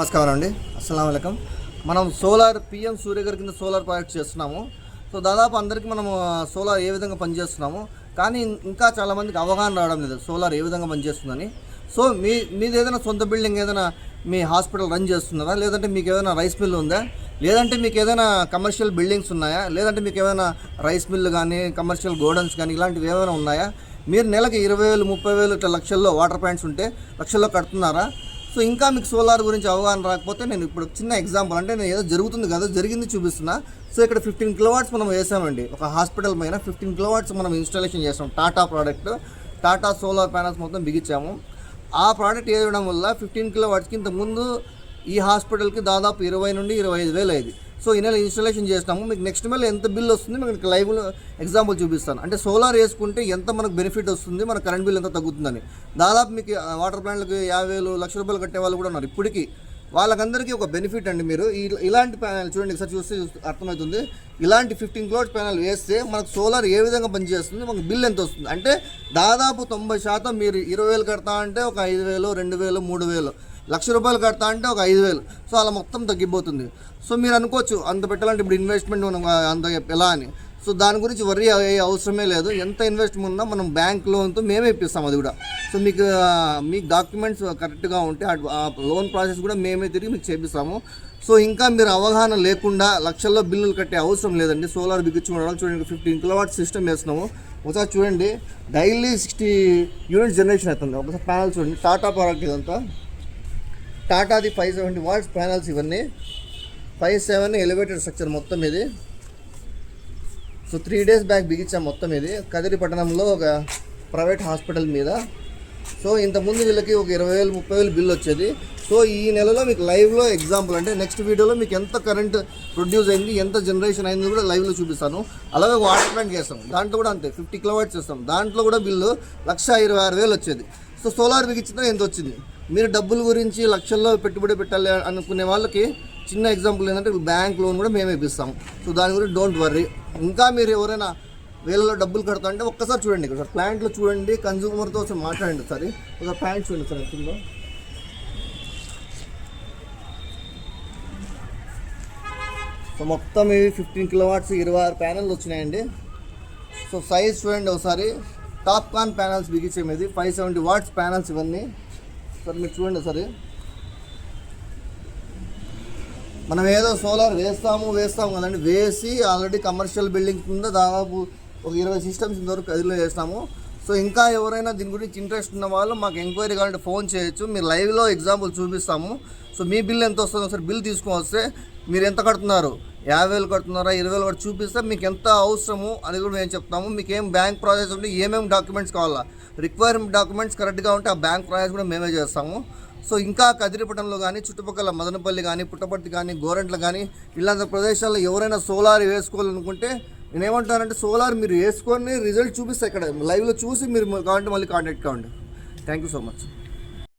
నమస్కారం అండి అస్సలం వలకం మనం సోలార్ పిఎం సూర్యగారి కింద సోలార్ ప్రాజెక్ట్ చేస్తున్నాము. సో దాదాపు అందరికీ మనము సోలార్ ఏ విధంగా పనిచేస్తున్నాము. కానీ ఇంకా చాలామందికి అవగాహన రావడం లేదు సోలార్ ఏ విధంగా పనిచేస్తుందని. సో మీ మీది ఏదైనా సొంత బిల్డింగ్ ఏదైనా మీ హాస్పిటల్ రన్ చేస్తున్నారా? లేదంటే మీకు ఏదైనా రైస్ మిల్ ఉందా? లేదంటే మీకు ఏదైనా కమర్షియల్ బిల్డింగ్స్ ఉన్నాయా? లేదంటే మీకు ఏమైనా రైస్ మిల్లు కానీ కమర్షియల్ గోడౌన్స్ కానీ ఇలాంటివి ఏమైనా ఉన్నాయా? మీరు నెలకు ఇరవై వేలు ముప్పై వేలు ఇట్లా లక్షల్లో వాటర్ ప్యాంట్స్ ఉంటే లక్షల్లో కడుతున్నారా? సో ఇంకా మీకు సోలార్ గురించి అవగాహన రాకపోతే నేను ఇప్పుడు చిన్న ఎగ్జాంపుల్ అంటే నేను ఏదో జరుగుతుంది కదా జరిగింది చూపిస్తున్నా. సో ఇక్కడ ఫిఫ్టీన్ కిలోవాట్స్ మనం వేసామండి. ఒక హాస్పిటల్ పైన ఫిఫ్టీన్ కిలోవాట్స్ మనం ఇన్స్టాలేషన్ చేసాం. Tata product Tata solar panels మొత్తం బిగించాము. ఆ ప్రోడక్ట్ వేయడం వల్ల ఫిఫ్టీన్ కిలోవాట్స్కి ఇంత ముందు ఈ హాస్పిటల్కి దాదాపు ఇరవై నుండి ఇరవై ఐదు వేలు అయింది. సో ఈ నెల ఇన్స్టాలేషన్ చేస్తాము. మీకు నెక్స్ట్ నెల ఎంత బిల్ వస్తుంది మీకు లైవ్ ఎగ్జాంపుల్ చూపిస్తాను. అంటే సోలార్ వేసుకుంటే ఎంత మనకు బెనిఫిట్ వస్తుంది మన కరెంట్ బిల్ ఎంత తగ్గుతుందని. దాదాపు మీకు వాటర్ ప్లాంట్లకు యాభై వేలు లక్ష రూపాయలు కట్టే వాళ్ళు కూడా ఉన్నారు. ఇప్పటికీ వాళ్ళకందరికీ ఒక బెనిఫిట్ అండి మీరు. ఈ- ఇలాంటి ప్యానల్ చూడండి ఒకసారి చూస్తే చూస్తే అర్థమవుతుంది. ఇలాంటి ఫిఫ్టీన్ క్లోడ్స్ ప్యానల్ వేస్తే మనకు సోలార్ ఏ విధంగా పనిచేస్తుంది మనకు బిల్ ఎంత వస్తుంది? అంటే దాదాపు తొంభై శాతం మీరు ఇరవై వేలు కడతా అంటే ఒక ఐదు వేలు రెండు వేలు మూడు వేలు. లక్ష రూపాయలు కడతా అంటే ఒక ఐదు వేలు. సో అలా మొత్తం తగ్గిపోతుంది. సో మీరు అనుకోవచ్చు అంత పెట్టాలంటే ఇప్పుడు ఇన్వెస్ట్మెంట్ మనం అంత ఎలా అని. సో దాని గురించి వరి అయ్యే అవసరమే లేదు. ఎంత ఇన్వెస్ట్మెంట్ ఉన్నా మనం బ్యాంక్ లోన్తో మేమే ఇప్పిస్తాం అది కూడా. సో మీకు మీకు డాక్యుమెంట్స్ కరెక్ట్గా ఉంటే ఆ- ఆ లోన్ ప్రాసెస్ కూడా మేమే తిరిగి మీకు చేపిస్తాము. సో ఇంకా మీరు అవగాహన లేకుండా లక్షల్లో బిల్లులు కట్టే అవసరం లేదండి. సోలార్ బిగించుకోవడం చూడండి ఫిఫ్టీన్ కిలోవాట్ సిస్టమ్ వేస్తున్నాము. ఒకసారి చూడండి డైలీ సిక్స్టీ యూనిట్స్ జనరేషన్ అవుతుంది. ఒకసారి ప్యానల్ చూడండి టాటా ప్రోడక్ట్ ఇదంతా. టాటాది ఫైవ్ సెవెంటీ వాట్స్ ప్యానల్స్ ఇవన్నీ. ఫైవ్ సెవెన్ ఎలివేటెడ్ స్ట్రక్చర్ మొత్తం ఇది. సో త్రీ డేస్ బ్యాక్ బిగించాం మొత్తం ఇది. కదిరి పట్టణంలో ఒక ప్రైవేట్ హాస్పిటల్ మీద. సో ఇంతకుముందు వీళ్ళకి ఒక ఇరవై వేలు ముప్పై వేలు బిల్ వచ్చేది. సో ఈ నెలలో మీకు లైవ్లో ఎగ్జాంపుల్ అంటే నెక్స్ట్ వీడియోలో మీకు ఎంత కరెంట్ ప్రొడ్యూస్ అయింది ఎంత జనరేషన్ అయింది కూడా లైవ్లో చూపిస్తాను. అలాగే వాటర్ ప్లాంట్ చేస్తాం. దాంట్లో కూడా అంతే ఫిఫ్టీ కిలోవాట్స్ చేస్తాం. దాంట్లో కూడా బిల్లు లక్ష ఇరవై ఆరు వేలు వచ్చేది. సో సోలార్ బిగించినా ఎంత వచ్చింది? మీరు డబ్బుల గురించి లక్షల్లో పెట్టుబడి పెట్టాలి అనుకునే వాళ్ళకి చిన్న ఎగ్జాంపుల్ ఏంటంటే బ్యాంక్ లోన్ కూడా మేమే ఇప్పిస్తాం. సో దాని గురించి డోంట్ వర్రీ. ఇంకా మీరు ఎవరైనా వేలలో డబ్బులు కడతా అంటే ఒక్కసారి చూడండి ఇక్కడ. ప్లాంట్లో చూడండి కన్జ్యూమర్తో ఒకసారి మాట్లాడండి ఒకసారి. ఒక ప్లాంట్ చూడండి సార్ ఎట్లుందో సో మొత్తం ఇవి ఫిఫ్టీన్ కిలో వాట్స్ ఇరవై ఆరు ప్యానెల్ వచ్చినాయండి. సో సైజ్ చూడండి ఒకసారి. టాప్ కాన్ ప్యానల్స్ బిగించాము ఇది ఫైవ్ సెవెంటీ వాట్స్ ప్యానల్స్ ఇవన్నీ. సార్ మీరు చూడండి సరే మనం ఏదో సోలార్ వేస్తాము వేస్తాము కదండి. వేసి ఆల్రెడీ కమర్షియల్ బిల్డింగ్ కింద దాదాపు ఒక ఇరవై సిస్టమ్స్ ఇంతవరకు కదిలో వేస్తాము సో ఇంకా ఎవరైనా దీని గురించి ఇంట్రెస్ట్ ఉన్న వాళ్ళు మాకు ఎంక్వైరీ కావాలంటే ఫోన్ చేయొచ్చు. మీరు లైవ్లో ఎగ్జాంపుల్ చూపిస్తాము. సో మీ బిల్ ఎంత వస్తుందో ఒకసారి బిల్ తీసుకొని వస్తే మీరు ఎంత కడుతున్నారు? యాభై వేలు కడుతున్నారా? ఇరవై వేలు కట్టి చూపిస్తే మీకు ఎంత అవసరము అని కూడా మేము చెప్తాము. మీకు ఏం బ్యాంక్ ప్రాసెస్ ఉంటే ఏమేమి డాక్యుమెంట్స్ కావాలా? రిక్వైర్మెంట్ డాక్యుమెంట్స్ కరెక్ట్గా ఉంటే ఆ బ్యాంక్ ప్రాసెస్ కూడా మేమే చేస్తాము. సో ఇంకా కదిరిపట్నంలో కానీ చుట్టుపక్కల మదనపల్లి కానీ పుట్టపర్తి కానీ గోరెంట్లు కానీ ఇలాంటి ప్రదేశాల్లో ఎవరైనా సోలార్ వేసుకోవాలనుకుంటే నేను ఏమంటానంటే సోలార్ మీరు వేసుకొని రిజల్ట్ చూపిస్తే ఇక్కడ లైవ్లో చూసి మీరు కావాలంటే మళ్ళీ కాంటాక్ట్ కావండి. Thank you so much